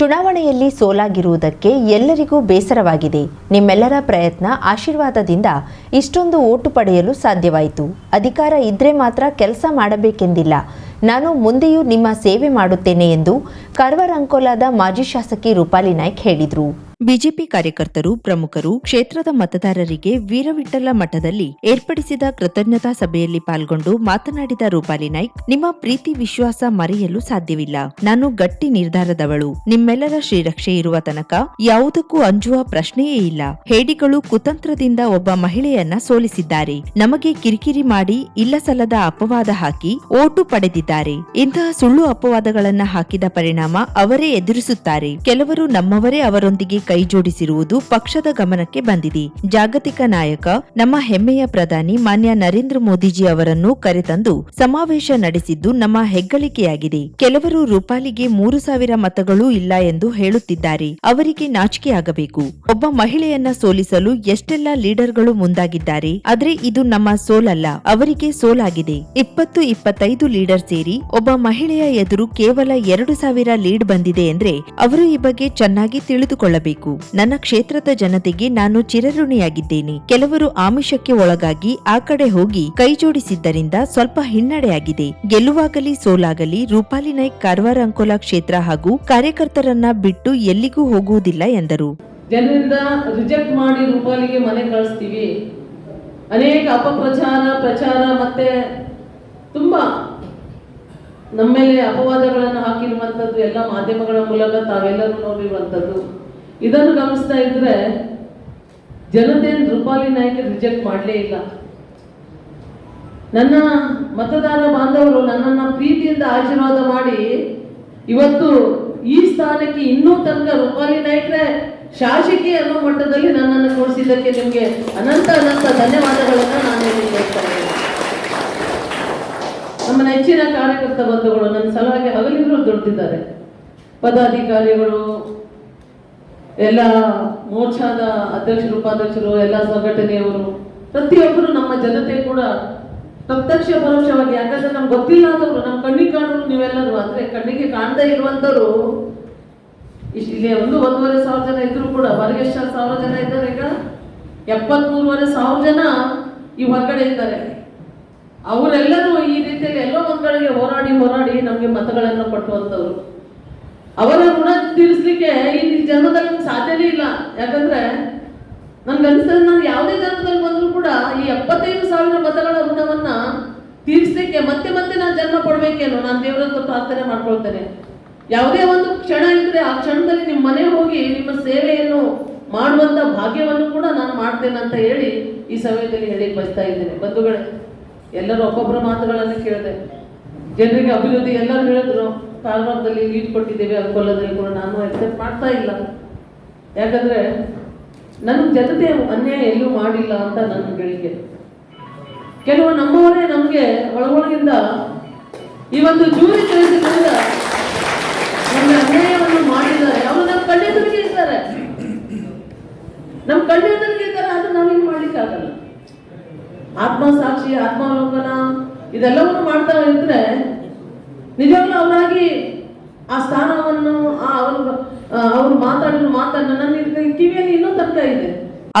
ಚುನಾವಣೆಯಲ್ಲಿ ಸೋಲಾಗಿರುವುದಕ್ಕೆ ಎಲ್ಲರಿಗೂ ಬೇಸರವಾಗಿದೆ. ನಿಮ್ಮೆಲ್ಲರ ಪ್ರಯತ್ನ ಆಶೀರ್ವಾದದಿಂದ ಇಷ್ಟೊಂದು ಓಟು ಪಡೆಯಲು ಸಾಧ್ಯವಾಯಿತು. ಅಧಿಕಾರ ಇದ್ರೆ ಮಾತ್ರ ಕೆಲಸ ಮಾಡಬೇಕೆಂದಿಲ್ಲ. ನಾನು ಮುಂದೆಯೂ ನಿಮ್ಮ ಸೇವೆ ಮಾಡುತ್ತೇನೆ ಎಂದು ಕರ್ವರ್ ಅಂಕೋಲಾದ ಮಾಜಿ ಶಾಸಕಿ ರೂಪಾಲಿ ನಾಯ್ಕ್ ಹೇಳಿದರು. ಬಿಜೆಪಿ ಕಾರ್ಯಕರ್ತರು, ಪ್ರಮುಖರು, ಕ್ಷೇತ್ರದ ಮತದಾರರಿಗೆ ವೀರವಿಠಲ ಮಠದಲ್ಲಿ ಏರ್ಪಡಿಸಿದ ಕೃತಜ್ಞತಾ ಸಭೆಯಲ್ಲಿ ಪಾಲ್ಗೊಂಡು ಮಾತನಾಡಿದ ರೂಪಾಲಿ ನಾಯ್ಕ್, ನಿಮ್ಮ ಪ್ರೀತಿ, ವಿಶ್ವಾಸ ಮರೆಯಲು ಸಾಧ್ಯವಿಲ್ಲ. ನಾನು ಗಟ್ಟಿ ನಿರ್ಧಾರದವಳು. ನಿಮ್ಮೆಲ್ಲರ ಶ್ರೀರಕ್ಷೆ ಇರುವ ತನಕ ಯಾವುದಕ್ಕೂ ಅಂಜುವ ಪ್ರಶ್ನೆಯೇ ಇಲ್ಲ. ಹೇಡಿಗಳು ಕುತಂತ್ರದಿಂದ ಒಬ್ಬ ಮಹಿಳೆಯನ್ನ ಸೋಲಿಸಿದ್ದಾರೆ. ನಮಗೆ ಕಿರಿಕಿರಿ ಮಾಡಿ ಇಲ್ಲಸಲ್ಲದ ಅಪವಾದ ಹಾಕಿ ಓಟು ಪಡೆದಿದ್ದಾರೆ. ಇಂತಹ ಸುಳ್ಳು ಅಪವಾದಗಳನ್ನ ಹಾಕಿದ ಪರಿಣಾಮ ಅವರೇ ಎದುರಿಸುತ್ತಾರೆ. ಕೆಲವರು ನಮ್ಮವರೇ ಅವರೊಂದಿಗೆ ಕೈ ಜೋಡಿಸಿರುವುದು ಪಕ್ಷದ ಗಮನಕ್ಕೆ ಬಂದಿದೆ. ಜಾಗತಿಕ ನಾಯಕ, ನಮ್ಮ ಹೆಮ್ಮೆಯ ಪ್ರಧಾನಿ ಮಾನ್ಯ ನರೇಂದ್ರ ಮೋದಿಜಿ ಅವರನ್ನು ಕರೆತಂದು ಸಮಾವೇಶ ನಡೆಸಿದ್ದು ನಮ್ಮ ಹೆಗ್ಗಳಿಕೆಯಾಗಿದೆ. ಕೆಲವರು ರೂಪಾಲಿಗೆ ಮೂರು ಸಾವಿರ ಮತಗಳೂ ಇಲ್ಲ ಎಂದು ಹೇಳುತ್ತಿದ್ದಾರೆ. ಅವರಿಗೆ ನಾಚಿಕೆಯಾಗಬೇಕು ಒಬ್ಬ ಮಹಿಳೆಯನ್ನ ಸೋಲಿಸಲು ಎಷ್ಟೆಲ್ಲ ಲೀಡರ್ಗಳು ಮುಂದಾಗಿದ್ದಾರೆ. ಆದ್ರೆ ಇದು ನಮ್ಮ ಸೋಲಲ್ಲ, ಅವರಿಗೆ ಸೋಲಾಗಿದೆ. ಇಪ್ಪತ್ತು, ಇಪ್ಪತ್ತೈದು ಲೀಡರ್ ಸೇರಿ ಒಬ್ಬ ಮಹಿಳೆಯ ಎದುರು ಕೇವಲ ಎರಡು ಸಾವಿರ ಲೀಡ್ ಬಂದಿದೆ ಅಂದ್ರೆ ಅವರು ಈ ಬಗ್ಗೆ ಚೆನ್ನಾಗಿ ತಿಳಿದುಕೊಳ್ಳಬೇಕು. ನನ್ನ ಕ್ಷೇತ್ರದ ಜನತೆಗೆ ನಾನು ಚಿರಋಣಿಯಾಗಿದ್ದೇನೆ. ಕೆಲವರು ಆಮಿಷಕ್ಕೆ ಒಳಗಾಗಿ ಆ ಕಡೆ ಹೋಗಿ ಕೈಜೋಡಿಸಿದ್ದರಿಂದ ಸ್ವಲ್ಪ ಹಿನ್ನಡೆಯಾಗಿದೆ. ಗೆಲ್ಲುವಾಗಲಿ ಸೋಲಾಗಲಿ ರೂಪಾಲಿ ನಾಯ್ಕ್ ಕಾರವಾರ ಅಂಕೋಲಾ ಕ್ಷೇತ್ರ ಹಾಗೂ ಕಾರ್ಯಕರ್ತರನ್ನ ಬಿಟ್ಟು ಎಲ್ಲಿಗೂ ಹೋಗುವುದಿಲ್ಲ ಎಂದರು. ಜನರಿಂದ ರಿಜೆಕ್ಟ್ ಮಾಡಿ ರೂಪಾಲಿಗೆ ಮನೆ ಕಳಿಸ್ತೀವಿ. ಅನೇಕ ಅಪಪ್ರಚಾರ, ಪ್ರಚಾರ ಮತ್ತೆ ತುಂಬಾ ನಮ್ಮ ಮೇಲೆ ಅಪವಾದಗಳನ್ನು ಹಾಕಿರುವಂತದ್ದು ಎಲ್ಲ ಮಾಧ್ಯಮಗಳ ಮೂಲಕ ತಾವೆಲ್ಲರೂ ನೋಡಿರುವಂಥದ್ದು ಇದನ್ನು ಗಮನಿಸ್ತಾ ಇದ್ರೆ ಜನತೆ ರೂಪಾಲಿ ನಾಯ್ಕ ರಿಜೆಕ್ಟ್ ಮಾಡಲೇ ಇಲ್ಲ. ನನ್ನ ಮತದಾರ ಬಾಂಧವರು ನನ್ನನ್ನು ಪ್ರೀತಿಯಿಂದ ಆಶೀರ್ವಾದ ಮಾಡಿ ಇವತ್ತು ಈ ಸ್ಥಾನಕ್ಕೆ ಇನ್ನೂ ತನಕ ರೂಪಾಲಿ ನಾಯ್ಕರೇ ಶಾಸಕಿ ಅನ್ನೋ ಮಟ್ಟದಲ್ಲಿ ನನ್ನನ್ನು ತೋರಿಸಿದ್ದಕ್ಕೆ ನಿಮಗೆ ಅನಂತ ಅನಂತ ಧನ್ಯವಾದಗಳನ್ನು ನಾನು ಹೇಳ್ತಾ ನಮ್ಮ ನೆಚ್ಚಿನ ಕಾರ್ಯಕರ್ತ ಬಂಧುಗಳು ನನ್ನ ಸಲುವಾಗಿ ಹಗಲಿದ್ರು ದುಡ್ದಿದ್ದಾರೆ. ಪದಾಧಿಕಾರಿಗಳು ಎಲ್ಲ ಮೋರ್ಚಾದ ಅಧ್ಯಕ್ಷರು, ಉಪಾಧ್ಯಕ್ಷರು, ಎಲ್ಲ ಸಂಘಟನೆಯವರು, ಪ್ರತಿಯೊಬ್ಬರು ನಮ್ಮ ಜನತೆ ಕೂಡ ಪ್ರತ್ಯಕ್ಷ ಪರೋಕ್ಷವಾಗಿ, ಯಾಕಂದ್ರೆ ನಮ್ಗೆ ಗೊತ್ತಿಲ್ಲ ಅಂದವರು ನಮ್ಮ ಕಣ್ಣಿಗೆ ಕಾಣೋರು ನೀವೆಲ್ಲರೂ ಅಂದ್ರೆ ಕಣ್ಣಿಗೆ ಕಾಣದೇ ಇರುವಂತವರು ಇಲ್ಲಿ ಒಂದು ಒಂದೂವರೆ ಸಾವಿರ ಜನ ಇದ್ರು ಕೂಡ, ಹೊರಗೆ ಎಷ್ಟು ಸಾವಿರ ಜನ ಇದ್ದಾರೆ ಈಗ? ಎಪ್ಪತ್ಮೂರುವರೆ ಸಾವಿರ ಜನ ಈ ಹೊರಗಡೆ ಇದ್ದಾರೆ. ಅವರೆಲ್ಲರೂ ಈ ರೀತಿಯಲ್ಲಿ ಎಲ್ಲೋ ಒಂದ್ ಕಡೆಗೆ ಹೋರಾಡಿ ಹೋರಾಡಿ ನಮಗೆ ಮತಗಳನ್ನು ಕೊಟ್ಟುವಂಥವ್ರು ಅವರ ಋಣ ತೀರಿಸಲಿಕ್ಕೆ ಈ ಜನ್ಮದಲ್ಲಿ ಸಾಧ್ಯನೇ ಇಲ್ಲ. ಯಾಕಂದ್ರೆ ನನ್ಗೆ ಅನಿಸ್ತದೆ ನಾನು ಯಾವುದೇ ಜನ್ಮದಲ್ಲಿ ಬಂದರೂ ಕೂಡ ಈ ಎಪ್ಪತ್ತೈದು ಸಾವಿರ ಮತಗಳ ಋಣವನ್ನ ತೀರಿಸ್ಲಿಕ್ಕೆ ಮತ್ತೆ ಮತ್ತೆ ನಾನು ಜನ್ಮ ಕೊಡ್ಬೇಕೇನೋ, ನಾನು ದೇವರತ್ವ ಪ್ರಾರ್ಥನೆ ಮಾಡ್ಕೊಳ್ತೇನೆ. ಯಾವುದೇ ಒಂದು ಕ್ಷಣ ಇದ್ರೆ ಆ ಕ್ಷಣದಲ್ಲಿ ನಿಮ್ಮ ಮನೆ ಹೋಗಿ ನಿಮ್ಮ ಸೇವೆಯನ್ನು ಮಾಡುವಂತ ಭಾಗ್ಯವನ್ನು ಕೂಡ ನಾನು ಮಾಡ್ತೇನೆ ಅಂತ ಹೇಳಿ ಈ ಸಮಯದಲ್ಲಿ ಹೇಳಿ ಬಯಸ್ತಾ ಇದ್ದೇನೆ. ಬಂಧುಗಳೇ, ಎಲ್ಲರೂ ಒಬ್ಬೊಬ್ಬರ ಮಾತುಗಳನ್ನು ಕೇಳಿದೆ. ಜನರಿಗೆ ಅಭಿವೃದ್ಧಿ ಎಲ್ಲರೂ ಹೇಳಿದ್ರು ಕಾರವಾರದಲ್ಲಿ ಲೀಡ್ ಕೊಟ್ಟಿದ್ದೇವೆ ಅಂಕೋಲದಲ್ಲಿ ಕೂಡ ನಾನು ಎಕ್ಸೆಪ್ಟ್ ಮಾಡ್ತಾ ಇಲ್ಲ. ಯಾಕಂದ್ರೆ ನನ್ನ ಜನತೆ ಅನ್ಯಾಯ ಎಲ್ಲೂ ಮಾಡಿಲ್ಲ ಅಂತ ನನ್ನ ಗಳಿಕೆ ಕೆಲವು ನಮ್ಮವರೇ ನಮಗೆ ಒಳಗೊಳಗಿಂದ ಈ ಒಂದು ಜೂರಿ ತಿಳಿಸಿದ್ರಿಂದ ನಮ್ಮ ಅನ್ಯಾಯವನ್ನು ಮಾಡಿದ್ದಾರೆ. ಅವರು ನಮ್ಮ ಕಣ್ಣೆದುರಿಗೆ ಇದ್ದಾರೆ. ನಮ್ಮ ಕಣ್ಣೆದುರಿಗೆ ಇದ್ದಾರೆ ಅದು ನಾವೇನು ಆತ್ಮ ಆತ್ಮಸಾಕ್ಷಿ, ಆತ್ಮಾವಲೋಕನ ಇದೆಲ್ಲವನ್ನು ಮಾಡ್ತಾ ಇದ್ರೆ ನಿಜವಾಗ್ಲೂ ಅವನಾಗಿ ಆ ಸ್ಥಾನವನ್ನು, ಆ ಅವರು ಅವ್ರು ಮಾತಾಡಿದ ಮಾತನ್ನು ನನ್ನ ಕಿವಿಯಲ್ಲಿ ಇನ್ನೂ ತನಕ ಇದೆ.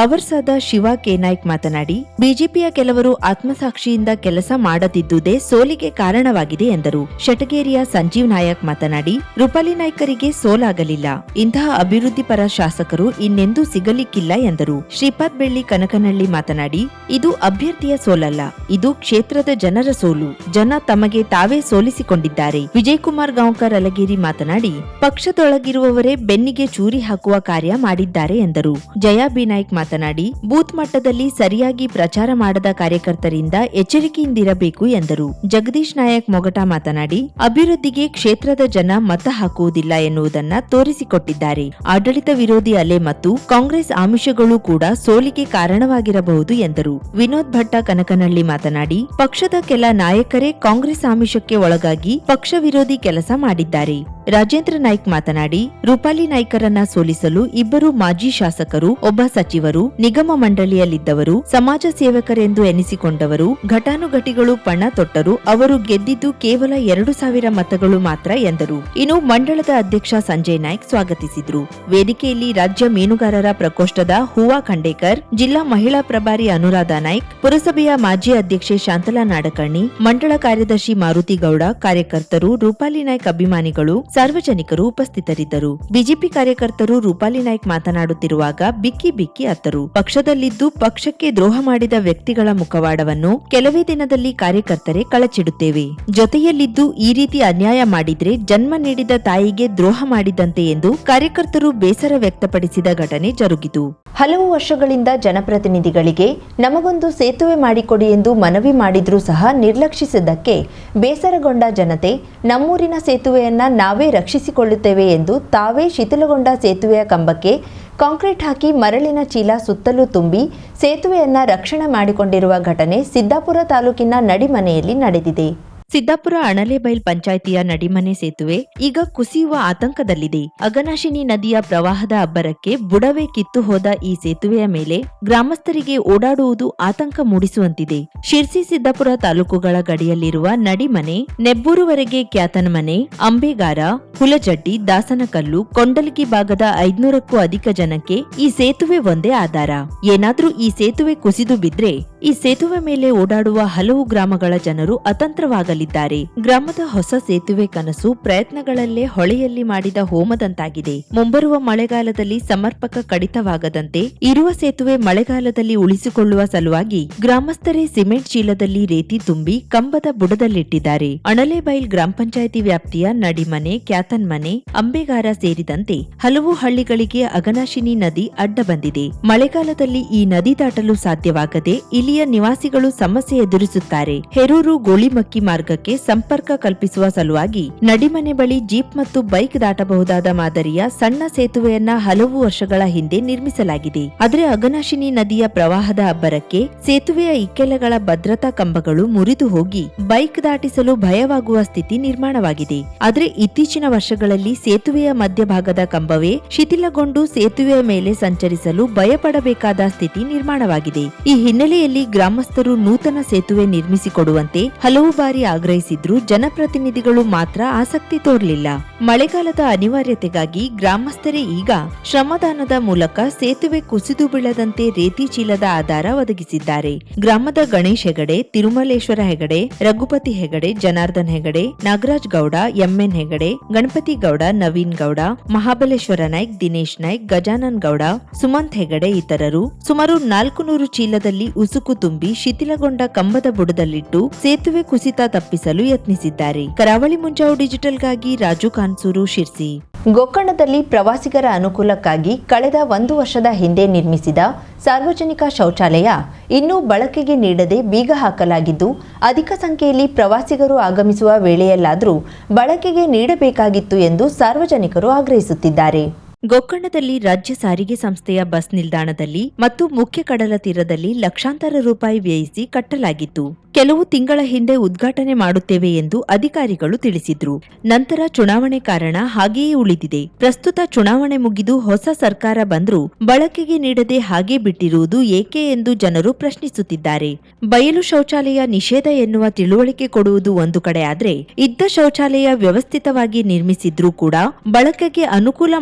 ಅವರ್ಸಾದ ಶಿವ ಕೆ ನಾಯ್ಕ್ ಮಾತನಾಡಿ, ಬಿಜೆಪಿಯ ಕೆಲವರು ಆತ್ಮಸಾಕ್ಷಿಯಿಂದ ಕೆಲಸ ಮಾಡದಿದ್ದುದೇ ಸೋಲಿಗೆ ಕಾರಣವಾಗಿದೆ ಎಂದರು. ಶಟಗೇರಿಯ ಸಂಜೀವ್ ನಾಯಕ್ ಮಾತನಾಡಿ, ರೂಪಾಲಿ ನಾಯ್ಕರಿಗೆ ಸೋಲಾಗಲಿಲ್ಲ. ಇಂತಹ ಅಭಿವೃದ್ಧಿಪರ ಶಾಸಕರು ಇನ್ನೆಂದೂ ಸಿಗಲಿಕ್ಕಿಲ್ಲ ಎಂದರು. ಶ್ರೀಪಾದ್ ಬೆಳ್ಳಿ ಕನಕನಹಳ್ಳಿ ಮಾತನಾಡಿ, ಇದು ಅಭ್ಯರ್ಥಿಯ ಸೋಲಲ್ಲ, ಇದು ಕ್ಷೇತ್ರದ ಜನರ ಸೋಲು. ಜನ ತಮಗೆ ತಾವೇ ಸೋಲಿಸಿಕೊಂಡಿದ್ದಾರೆ. ವಿಜಯಕುಮಾರ್ ಗಾಂವ್ಕರ್ ಅಲಗೇರಿ ಮಾತನಾಡಿ, ಪಕ್ಷದೊಳಗಿರುವವರೇ ಬೆನ್ನಿಗೆ ಚೂರಿ ಹಾಕುವ ಕಾರ್ಯ ಮಾಡಿದ್ದಾರೆ ಎಂದರು. ಜಯಾ ಬಿ ನಾಯ್ಕ್ ಮಾತನಾಡಿ, ಬೂತ್ ಮಟ್ಟದಲ್ಲಿ ಸರಿಯಾಗಿ ಪ್ರಚಾರ ಮಾಡದ ಕಾರ್ಯಕರ್ತರಿಂದ ಎಚ್ಚರಿಕೆಯಿಂದಿರಬೇಕು ಎಂದರು. ಜಗದೀಶ್ ನಾಯಕ್ ಮೊಗಟ ಮಾತನಾಡಿ, ಅಭಿವೃದ್ಧಿಗೆ ಕ್ಷೇತ್ರದ ಜನ ಮತ ಹಾಕುವುದಿಲ್ಲ ಎನ್ನುವುದನ್ನ ತೋರಿಸಿಕೊಟ್ಟಿದ್ದಾರೆ. ಆಡಳಿತ ವಿರೋಧಿ ಅಲೆ ಮತ್ತು ಕಾಂಗ್ರೆಸ್ ಆಮಿಷಗಳು ಕೂಡ ಸೋಲಿಗೆ ಕಾರಣವಾಗಿರಬಹುದು ಎಂದರು. ವಿನೋದ್ ಭಟ್ಟ ಕನಕನಹಳ್ಳಿ ಮಾತನಾಡಿ, ಪಕ್ಷದ ಕೆಲ ನಾಯಕರೇ ಕಾಂಗ್ರೆಸ್ ಆಮಿಷಕ್ಕೆ ಒಳಗಾಗಿ ಪಕ್ಷ ವಿರೋಧಿ ಕೆಲಸ ಮಾಡಿದ್ದಾರೆ. ರಾಜೇಂದ್ರ ನಾಯ್ಕ್ ಮಾತನಾಡಿ, ರೂಪಾಲಿ ನಾಯ್ಕರನ್ನ ಸೋಲಿಸಲು ಇಬ್ಬರು ಮಾಜಿ ಶಾಸಕರು, ಒಬ್ಬ ಸಚಿವರು, ನಿಗಮ ಮಂಡಳಿಯಲ್ಲಿದ್ದವರು, ಸಮಾಜ ಸೇವಕರೆಂದು ಎನಿಸಿಕೊಂಡವರು, ಘಟಾನುಘಟಿಗಳು ಪಣ ತೊಟ್ಟರು, ಅವರು ಗೆದ್ದಿದ್ದು ಕೇವಲ ಎರಡು ಸಾವಿರ ಮತಗಳು ಮಾತ್ರ ಎಂದರು. ಇನ್ನು ಮಂಡಳದ ಅಧ್ಯಕ್ಷ ಸಂಜಯ್ ನಾಯ್ಕ್ ಸ್ವಾಗತಿಸಿದ್ರು. ವೇದಿಕೆಯಲ್ಲಿ ರಾಜ್ಯ ಮೀನುಗಾರರ ಪ್ರಕೋಷ್ಠದ ಹೂವಾ ಖಂಡೇಕರ್, ಜಿಲ್ಲಾ ಮಹಿಳಾ ಪ್ರಭಾರಿ ಅನುರಾಧ ನಾಯ್ಕ್, ಪುರಸಭೆಯ ಮಾಜಿ ಅಧ್ಯಕ್ಷೆ ಶಾಂತಲಾ ನಾಡಕರ್ಣಿ, ಮಂಡಳ ಕಾರ್ಯದರ್ಶಿ ಮಾರುತಿ ಗೌಡ, ಕಾರ್ಯಕರ್ತರು, ರೂಪಾಲಿ ನಾಯ್ಕ್ ಅಭಿಮಾನಿಗಳು ಸಾರ್ವಜನಿಕರು ಉಪಸ್ಥಿತರಿದ್ದರು. ಬಿಜೆಪಿ ಕಾರ್ಯಕರ್ತರು ರೂಪಾಲಿ ನಾಯ್ಕ್ ಮಾತನಾಡುತ್ತಿರುವಾಗ ಬಿಕ್ಕಿ ಬಿಕ್ಕಿ ಅತ್ತರು. ಪಕ್ಷದಲ್ಲಿದ್ದು ಪಕ್ಷಕ್ಕೆ ದ್ರೋಹ ಮಾಡಿದ ವ್ಯಕ್ತಿಗಳ ಮುಖವಾಡವನ್ನು ಕೆಲವೇ ದಿನದಲ್ಲಿ ಕಾರ್ಯಕರ್ತರೇ ಕಳಚಿಡುತ್ತೇವೆ. ಜೊತೆಯಲ್ಲಿದ್ದು ಈ ರೀತಿ ಅನ್ಯಾಯ ಮಾಡಿದ್ರೆ ಜನ್ಮ ನೀಡಿದ ತಾಯಿಗೆ ದ್ರೋಹ ಮಾಡಿದಂತೆ ಎಂದು ಕಾರ್ಯಕರ್ತರು ಬೇಸರ ವ್ಯಕ್ತಪಡಿಸಿದ ಘಟನೆ ಜರುಗಿತು. ಹಲವು ವರ್ಷಗಳಿಂದ ಜನಪ್ರತಿನಿಧಿಗಳಿಗೆ ನಮಗೊಂದು ಸೇತುವೆ ಮಾಡಿಕೊಡಿ ಎಂದು ಮನವಿ ಮಾಡಿದ್ರೂ ಸಹ ನಿರ್ಲಕ್ಷಿಸಿದ್ದಕ್ಕೆ ಬೇಸರಗೊಂಡ ಜನತೆ ನಮ್ಮೂರಿನ ಸೇತುವೆಯನ್ನ ನಾವೇ ರಕ್ಷಿಸಿಕೊಳ್ಳುತ್ತೇವೆ ಎಂದು ತಾವೇ ಶಿಥಿಲಗೊಂಡ ಸೇತುವೆಯ ಕಂಬಕ್ಕೆ ಕಾಂಕ್ರೀಟ್ ಹಾಕಿ ಮರಳಿನ ಚೀಲ ಸುತ್ತಲೂ ತುಂಬಿ ಸೇತುವೆಯನ್ನ ರಕ್ಷಣೆ ಮಾಡಿಕೊಂಡಿರುವ ಘಟನೆ ಸಿದ್ದಾಪುರ ತಾಲೂಕಿನ ನಡಿಮನೆಯಲ್ಲಿ ನಡೆದಿದೆ. ಸಿದ್ದಾಪುರ ಅಣಲೆಬೈಲ್ ಪಂಚಾಯಿತಿಯ ನಡಿಮನೆ ಸೇತುವೆ ಈಗ ಕುಸಿಯುವ ಆತಂಕದಲ್ಲಿದೆ. ಅಗನಾಶಿನಿ ನದಿಯ ಪ್ರವಾಹದ ಅಬ್ಬರಕ್ಕೆ ಬುಡವೆ ಕಿತ್ತು ಹೋದ ಈ ಸೇತುವೆಯ ಮೇಲೆ ಗ್ರಾಮಸ್ಥರಿಗೆ ಓಡಾಡುವುದು ಆತಂಕ ಮೂಡಿಸುವಂತಿದೆ. ಶಿರ್ಸಿ ಸಿದ್ದಾಪುರ ತಾಲೂಕುಗಳ ಗಡಿಯಲ್ಲಿರುವ ನಡಿಮನೆ, ನೆಬ್ಬೂರುವರೆಗೆ ಖ್ಯಾತನ ಮನೆ ಅಂಬೆಗಾರ, ಹುಲಜಡ್ಡಿ, ದಾಸನಕಲ್ಲು, ಕೊಂಡಲಗಿ ಭಾಗದ ಐದ್ನೂರಕ್ಕೂ ಅಧಿಕ ಜನಕ್ಕೆ ಈ ಸೇತುವೆ ಒಂದೇ ಆಧಾರ. ಏನಾದ್ರೂ ಈ ಸೇತುವೆ ಕುಸಿದು ಬಿದ್ರೆ ಈ ಸೇತುವೆ ಮೇಲೆ ಓಡಾಡುವ ಹಲವು ಗ್ರಾಮಗಳ ಜನರು ಅತಂತ್ರವಾಗಲಿದ್ದಾರೆ. ಗ್ರಾಮದ ಹೊಸ ಸೇತುವೆ ಕನಸು ಪ್ರಯತ್ನಗಳಲ್ಲೇ ಹೊಳೆಯಲ್ಲಿ ಮಾಡಿದ ಹೋಮದಂತಾಗಿದೆ. ಮುಂಬರುವ ಮಳೆಗಾಲದಲ್ಲಿ ಸಮರ್ಪಕ ಕಡಿತವಾಗದಂತೆ ಇರುವ ಸೇತುವೆ ಮಳೆಗಾಲದಲ್ಲಿ ಉಳಿಸಿಕೊಳ್ಳುವ ಸಲುವಾಗಿ ಗ್ರಾಮಸ್ಥರೇ ಸಿಮೆಂಟ್ ಚೀಲದಲ್ಲಿ ರೇತಿ ತುಂಬಿ ಕಂಬದ ಬುಡದಲ್ಲಿಟ್ಟಿದ್ದಾರೆ. ಅಣಲೆಬೈಲ್ ಗ್ರಾಮ ಪಂಚಾಯಿತಿ ವ್ಯಾಪ್ತಿಯ ನಡಿಮನೆ, ಕ್ಯಾತನ್ಮನೆ, ಅಂಬೆಗಾರ ಸೇರಿದಂತೆ ಹಲವು ಹಳ್ಳಿಗಳಿಗೆ ಅಗನಾಶಿನಿ ನದಿ ಅಡ್ಡ ಬಂದಿದೆ. ಮಳೆಗಾಲದಲ್ಲಿ ಈ ನದಿ ದಾಟಲು ಸಾಧ್ಯವಾಗದೆ ಇಲ್ಲಿಯ ನಿವಾಸಿಗಳು ಸಮಸ್ಯೆ ಎದುರಿಸುತ್ತಾರೆ. ಹೆರೂರು ಗೋಳಿಮಕ್ಕಿ ಮಾರ್ಗಕ್ಕೆ ಸಂಪರ್ಕ ಕಲ್ಪಿಸುವ ಸಲುವಾಗಿ ನಡಿಮನೆ ಬಳಿ ಜೀಪ್ ಮತ್ತು ಬೈಕ್ ದಾಟಬಹುದಾದ ಮಾದರಿಯ ಸಣ್ಣ ಸೇತುವೆಯನ್ನ ಹಲವು ವರ್ಷಗಳ ಹಿಂದೆ ನಿರ್ಮಿಸಲಾಗಿದೆ. ಆದರೆ ಅಗನಾಶಿನಿ ನದಿಯ ಪ್ರವಾಹದ ಅಬ್ಬರಕ್ಕೆ ಸೇತುವೆಯ ಇಕ್ಕೆಲಗಳ ಭದ್ರತಾ ಕಂಬಗಳು ಮುರಿದು ಹೋಗಿ ಬೈಕ್ ದಾಟಿಸಲು ಭಯವಾಗುವ ಸ್ಥಿತಿ ನಿರ್ಮಾಣವಾಗಿದೆ. ಆದರೆ ಇತ್ತೀಚಿನ ವರ್ಷಗಳಲ್ಲಿ ಸೇತುವೆಯ ಮಧ್ಯಭಾಗದ ಕಂಬವೇ ಶಿಥಿಲಗೊಂಡು ಸೇತುವೆಯ ಮೇಲೆ ಸಂಚರಿಸಲು ಭಯಪಡಬೇಕಾದ ಸ್ಥಿತಿ ನಿರ್ಮಾಣವಾಗಿದೆ. ಈ ಹಿನ್ನೆಲೆಯಲ್ಲಿ ಗ್ರಾಮಸ್ಥರು ನೂತನ ಸೇತುವೆ ನಿರ್ಮಿಸಿಕೊಡುವಂತೆ ಹಲವು ಬಾರಿ ಆಗ್ರಹಿಸಿದ್ರೂ ಜನಪ್ರತಿನಿಧಿಗಳು ಮಾತ್ರ ಆಸಕ್ತಿ ತೋರಲಿಲ್ಲ. ಮಳೆಗಾಲದ ಅನಿವಾರ್ಯತೆಗಾಗಿ ಗ್ರಾಮಸ್ಥರೇ ಈಗ ಶ್ರಮದಾನದ ಮೂಲಕ ಸೇತುವೆ ಕುಸಿದು ಬೀಳದಂತೆ ರೇತಿ ಚೀಲದ ಆಧಾರ ಒದಗಿಸಿದ್ದಾರೆ. ಗ್ರಾಮದ ಗಣೇಶ್ ಹೆಗಡೆ, ತಿರುಮಲೇಶ್ವರ ಹೆಗಡೆ, ರಘುಪತಿ ಹೆಗಡೆ, ಜನಾರ್ದನ್ ಹೆಗಡೆ, ನಾಗರಾಜ್ ಗೌಡ, ಎಂಎನ್ ಹೆಗಡೆ, ಗಣಪತಿ ಗೌಡ, ನವೀನ್ ಗೌಡ, ಮಹಾಬಲೇಶ್ವರ ನಾಯ್ಕ್, ದಿನೇಶ್ ನಾಯ್ಕ್, ಗಜಾನನ್ ಗೌಡ, ಸುಮಂತ್ ಹೆಗಡೆ ಇತರರು ಸುಮಾರು ನಾಲ್ಕು ನೂರು ಚೀಲದಲ್ಲಿ ಉಸುಕು ತುಂಬಿ ಶಿಥಿಲಗೊಂಡ ಕಂಬದ ಬುಡದಲ್ಲಿಟ್ಟು ಸೇತುವೆ ಕುಸಿತ ತಪ್ಪಿಸಲು ಯತ್ನಿಸಿದ್ದಾರೆ. ಕರಾವಳಿ ಮುಂಜಾವು ಡಿಜಿಟಲ್ಗಾಗಿ ರಾಜು ಕಾನ್ಸೂರು ಶಿರ್ಸಿ. ಗೋಕರ್ಣದಲ್ಲಿ ಪ್ರವಾಸಿಗರ ಅನುಕೂಲಕ್ಕಾಗಿ ಕಳೆದ ಒಂದು ವರ್ಷದ ಹಿಂದೆ ನಿರ್ಮಿಸಿದ ಸಾರ್ವಜನಿಕ ಶೌಚಾಲಯ ಇನ್ನೂ ಬಳಕೆಗೆ ನೀಡದೆ ಬೀಗ ಹಾಕಲಾಗಿದ್ದು, ಅಧಿಕ ಸಂಖ್ಯೆಯಲ್ಲಿ ಪ್ರವಾಸಿಗರು ಆಗಮಿಸುವ ವೇಳೆಯಲ್ಲಾದರೂ ಬಳಕೆಗೆ ನೀಡಬೇಕಾಗಿತ್ತು ಎಂದು ಸಾರ್ವಜನಿಕರು ಆಗ್ರಹಿಸುತ್ತಿದ್ದಾರೆ. ಗೋಕರ್ಣದಲ್ಲಿ ರಾಜ್ಯ ಸಾರಿಗೆ ಸಂಸ್ಥೆಯ ಬಸ್ ನಿಲ್ದಾಣದಲ್ಲಿ ಮತ್ತು ಮುಖ್ಯ ಕಡಲ ತೀರದಲ್ಲಿ ಲಕ್ಷಾಂತರ ರೂಪಾಯಿ ವ್ಯಯಿಸಿ ಕಟ್ಟಲಾಗಿತ್ತು. ಕೆಲವು ತಿಂಗಳ ಹಿಂದೆ ಉದ್ಘಾಟನೆ ಮಾಡುತ್ತೇವೆ ಎಂದು ಅಧಿಕಾರಿಗಳು ತಿಳಿಸಿದ್ರು. ನಂತರ ಚುನಾವಣೆ ಕಾರಣ ಹಾಗೆಯೇ ಉಳಿದಿದೆ. ಪ್ರಸ್ತುತ ಚುನಾವಣೆ ಮುಗಿದು ಹೊಸ ಸರ್ಕಾರ ಬಂದರೂ ಬಳಕೆಗೆ ನೀಡದೆ ಹಾಗೆ ಬಿಟ್ಟಿರುವುದು ಏಕೆ ಎಂದು ಜನರು ಪ್ರಶ್ನಿಸುತ್ತಿದ್ದಾರೆ. ಬಯಲು ಶೌಚಾಲಯ ನಿಷೇಧ ಎನ್ನುವ ತಿಳುವಳಿಕೆ ಕೊಡುವುದು ಒಂದು ಕಡೆ ಆದರೆ ಇದ್ದ ಶೌಚಾಲಯ ವ್ಯವಸ್ಥಿತವಾಗಿ ನಿರ್ಮಿಸಿದ್ರೂ ಕೂಡ ಬಳಕೆಗೆ ಅನುಕೂಲ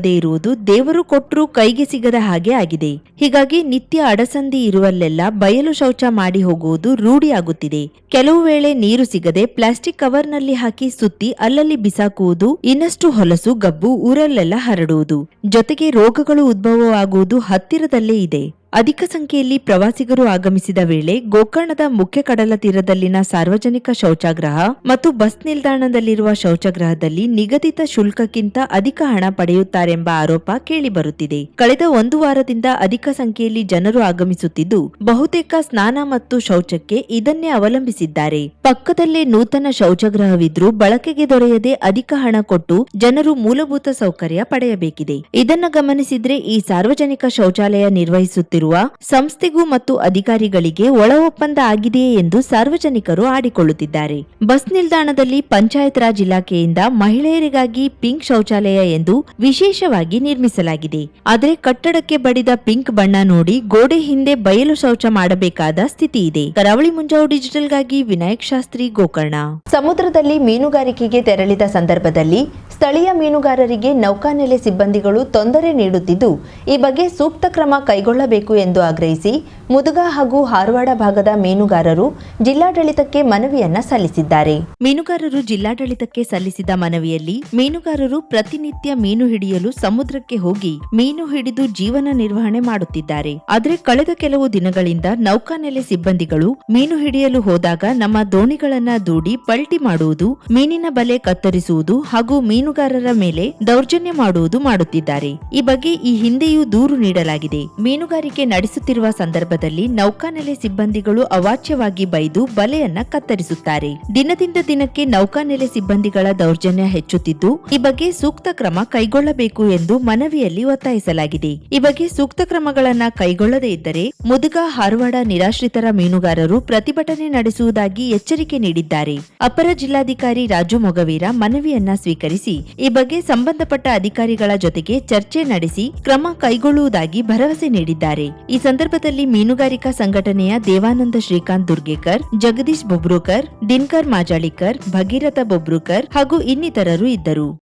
ಮಾಡಿಕೊಡದೇ ಇರುವುದು ದೇವರು ಕೊಟ್ಟರೂ ಕೈಗೆ ಸಿಗದ ಹಾಗೆ ಆಗಿದೆ. ಹೀಗಾಗಿ ನಿತ್ಯ ಅಡಸಂದಿ ಇರುವಲ್ಲೆಲ್ಲ ಬಯಲು ಶೌಚ ಮಾಡಿ ಹೋಗುವುದು ರೂಢಿಯಾಗುತ್ತಿದೆ ಕೆಲವು ವೇಳೆ ನೀರು ಸಿಗದೆ ಪ್ಲಾಸ್ಟಿಕ್ ಕವರ್ನಲ್ಲಿ ಹಾಕಿ ಸುತ್ತಿ ಅಲ್ಲಲ್ಲಿ ಬಿಸಾಕುವುದು, ಇನ್ನಷ್ಟು ಹೊಲಸು ಗಬ್ಬು ಊರಲ್ಲೆಲ್ಲ ಹರಡುವುದು. ಜೊತೆಗೆ ರೋಗಗಳು ಉದ್ಭವವಾಗುವುದು ಹತ್ತಿರದಲ್ಲೇ ಇದೆ. ಅಧಿಕ ಸಂಖ್ಯೆಯಲ್ಲಿ ಪ್ರವಾಸಿಗರು ಆಗಮಿಸಿದ ವೇಳೆ ಗೋಕರ್ಣದ ಮುಖ್ಯ ಕಡಲ ತೀರದಲ್ಲಿನ ಸಾರ್ವಜನಿಕ ಶೌಚಾಗ್ರಹ ಮತ್ತು ಬಸ್ ನಿಲ್ದಾಣದಲ್ಲಿರುವ ಶೌಚಾಗ್ರಹದಲ್ಲಿ ನಿಗದಿತ ಶುಲ್ಕಕ್ಕಿಂತ ಅಧಿಕ ಹಣ ಪಡೆಯುತ್ತಾರೆಂಬ ಆರೋಪ ಕೇಳಿಬರುತ್ತಿದೆ. ಕಳೆದ ಒಂದು ವಾರದಿಂದ ಅಧಿಕ ಸಂಖ್ಯೆಯಲ್ಲಿ ಜನರು ಆಗಮಿಸುತ್ತಿದ್ದು, ಬಹುತೇಕ ಸ್ನಾನ ಮತ್ತು ಶೌಚಕ್ಕೆ ಇದನ್ನೇ ಅವಲಂಬಿಸಿದ್ದಾರೆ. ಪಕ್ಕದಲ್ಲೇ ನೂತನ ಶೌಚಾಗ್ರಹವಿದ್ರೂ ಬಳಕೆಗೆ ದೊರೆಯದೆ ಅಧಿಕ ಹಣ ಕೊಟ್ಟು ಜನರು ಮೂಲಭೂತ ಸೌಕರ್ಯ ಪಡೆಯಬೇಕಿದೆ. ಇದನ್ನು ಗಮನಿಸಿದ್ರೆ ಈ ಸಾರ್ವಜನಿಕ ಶೌಚಾಲಯ ನಿರ್ವಹಿಸುತ್ತಿರುವ ನಡೆಸುತ್ತಿರುವ ಸಂಸ್ಥೆಗೂ ಮತ್ತು ಅಧಿಕಾರಿಗಳಿಗೆ ಒಳ ಒಪ್ಪಂದ ಆಗಿದೆಯೇ ಎಂದು ಸಾರ್ವಜನಿಕರು ಆಡಿಕೊಳ್ಳುತ್ತಿದ್ದಾರೆ. ಬಸ್ ನಿಲ್ದಾಣದಲ್ಲಿ ಪಂಚಾಯತ್ ರಾಜ್ ಇಲಾಖೆಯಿಂದ ಮಹಿಳೆಯರಿಗಾಗಿ ಪಿಂಕ್ ಶೌಚಾಲಯ ಎಂದು ವಿಶೇಷವಾಗಿ ನಿರ್ಮಿಸಲಾಗಿದೆ. ಆದರೆ ಕಟ್ಟಡಕ್ಕೆ ಬಡಿದ ಪಿಂಕ್ ಬಣ್ಣ ನೋಡಿ ಗೋಡೆ ಹಿಂದೆ ಬಯಲು ಶೌಚ ಮಾಡಬೇಕಾದ ಸ್ಥಿತಿ ಇದೆ. ಕರಾವಳಿ ಮುಂಜಾವು ಡಿಜಿಟಲ್ಗಾಗಿ ವಿನಾಯಕ್ ಶಾಸ್ತ್ರಿ, ಗೋಕರ್ಣ. ಸಮುದ್ರದಲ್ಲಿ ಮೀನುಗಾರಿಕೆಗೆ ತೆರಳಿದ ಸಂದರ್ಭದಲ್ಲಿ ಸ್ಥಳೀಯ ಮೀನುಗಾರರಿಗೆ ನೌಕಾನೆಲೆ ಸಿಬ್ಬಂದಿಗಳು ತೊಂದರೆ ನೀಡುತ್ತಿದ್ದು, ಈ ಬಗ್ಗೆ ಸೂಕ್ತ ಕ್ರಮ ಕೈಗೊಳ್ಳಬೇಕು ಎಂದು ಆಗ್ರಹಿಸಿ ಮುದುಗ ಹಾಗೂ ಹಾರವಾಡ ಭಾಗದ ಮೀನುಗಾರರು ಜಿಲ್ಲಾಡಳಿತಕ್ಕೆ ಮನವಿಯನ್ನ ಸಲ್ಲಿಸಿದ್ದಾರೆ. ಮೀನುಗಾರರು ಜಿಲ್ಲಾಡಳಿತಕ್ಕೆ ಸಲ್ಲಿಸಿದ ಮನವಿಯಲ್ಲಿ ಮೀನುಗಾರರು ಪ್ರತಿನಿತ್ಯ ಮೀನು ಹಿಡಿಯಲು ಸಮುದ್ರಕ್ಕೆ ಹೋಗಿ ಮೀನು ಹಿಡಿದು ಜೀವನ ನಿರ್ವಹಣೆ ಮಾಡುತ್ತಿದ್ದಾರೆ. ಆದರೆ ಕಳೆದ ಕೆಲವು ದಿನಗಳಿಂದ ನೌಕಾನೆಲೆ ಸಿಬ್ಬಂದಿಗಳು ಮೀನು ಹಿಡಿಯಲು ಹೋದಾಗ ನಮ್ಮ ದೋಣಿಗಳನ್ನ ದೂಡಿ ಪಲ್ಟಿ ಮಾಡುವುದು, ಮೀನಿನ ಬಲೆ ಕತ್ತರಿಸುವುದು ಹಾಗೂ ಮೀನುಗಾರರ ಮೇಲೆ ದೌರ್ಜನ್ಯ ಮಾಡುವುದು ಮಾಡುತ್ತಿದ್ದಾರೆ. ಈ ಬಗ್ಗೆ ಈ ಹಿಂದೆಯೂ ದೂರು ನೀಡಲಾಗಿದೆ. ಮೀನುಗಾರಿಕೆ ನಡೆಸುತ್ತಿರುವ ಸಂದರ್ಭದಲ್ಲಿ ನೌಕಾನೆಲೆ ಸಿಬ್ಬಂದಿಗಳು ಅವಾಚ್ಯವಾಗಿ ಬೈದು ಬಲೆಯನ್ನ ಕತ್ತರಿಸುತ್ತಾರೆ. ದಿನದಿಂದ ದಿನಕ್ಕೆ ನೌಕಾನೆಲೆ ಸಿಬ್ಬಂದಿಗಳ ದೌರ್ಜನ್ಯ ಹೆಚ್ಚುತ್ತಿದ್ದು, ಈ ಬಗ್ಗೆ ಸೂಕ್ತ ಕ್ರಮ ಕೈಗೊಳ್ಳಬೇಕು ಎಂದು ಮನವಿಯಲ್ಲಿ ಒತ್ತಾಯಿಸಲಾಗಿದೆ. ಈ ಬಗ್ಗೆ ಸೂಕ್ತ ಕ್ರಮಗಳನ್ನ ಕೈಗೊಳ್ಳದೇ ಇದ್ದರೆ ಮುದುಗ ಹಾರವಾಡ ನಿರಾಶ್ರಿತರ ಮೀನುಗಾರರು ಪ್ರತಿಭಟನೆ ನಡೆಸುವುದಾಗಿ ಎಚ್ಚರಿಕೆ ನೀಡಿದ್ದಾರೆ. ಅಪರ ಜಿಲ್ಲಾಧಿಕಾರಿ ರಾಜು ಮೊಗವೀರ ಮನವಿಯನ್ನ ಸ್ವೀಕರಿಸಿ, ಈ ಬಗ್ಗೆ ಸಂಬಂಧಪಟ್ಟ ಅಧಿಕಾರಿಗಳ ಜೊತೆಗೆ ಚರ್ಚೆ ನಡೆಸಿ ಕ್ರಮ ಕೈಗೊಳ್ಳುವುದಾಗಿ ಭರವಸೆ ನೀಡಿದ್ದಾರೆ. ಈ ಸಂದರ್ಭದಲ್ಲಿ ಮೀನುಗಾರಿಕಾ ಸಂಘಟನೆಯ ದೇವಾನಂದ ಶ್ರೀಕಾಂತ್ ದುರ್ಗೇಕರ್, ಜಗದೀಶ್ ಬೊಬ್ರೂಕರ್, ದಿನ್ಕರ್ ಮಾಜಾಳಿಕರ್, ಭಗೀರಥ ಬೊಬ್ರೂಕರ್ ಹಾಗೂ ಇನ್ನಿತರರು ಇದ್ದರು.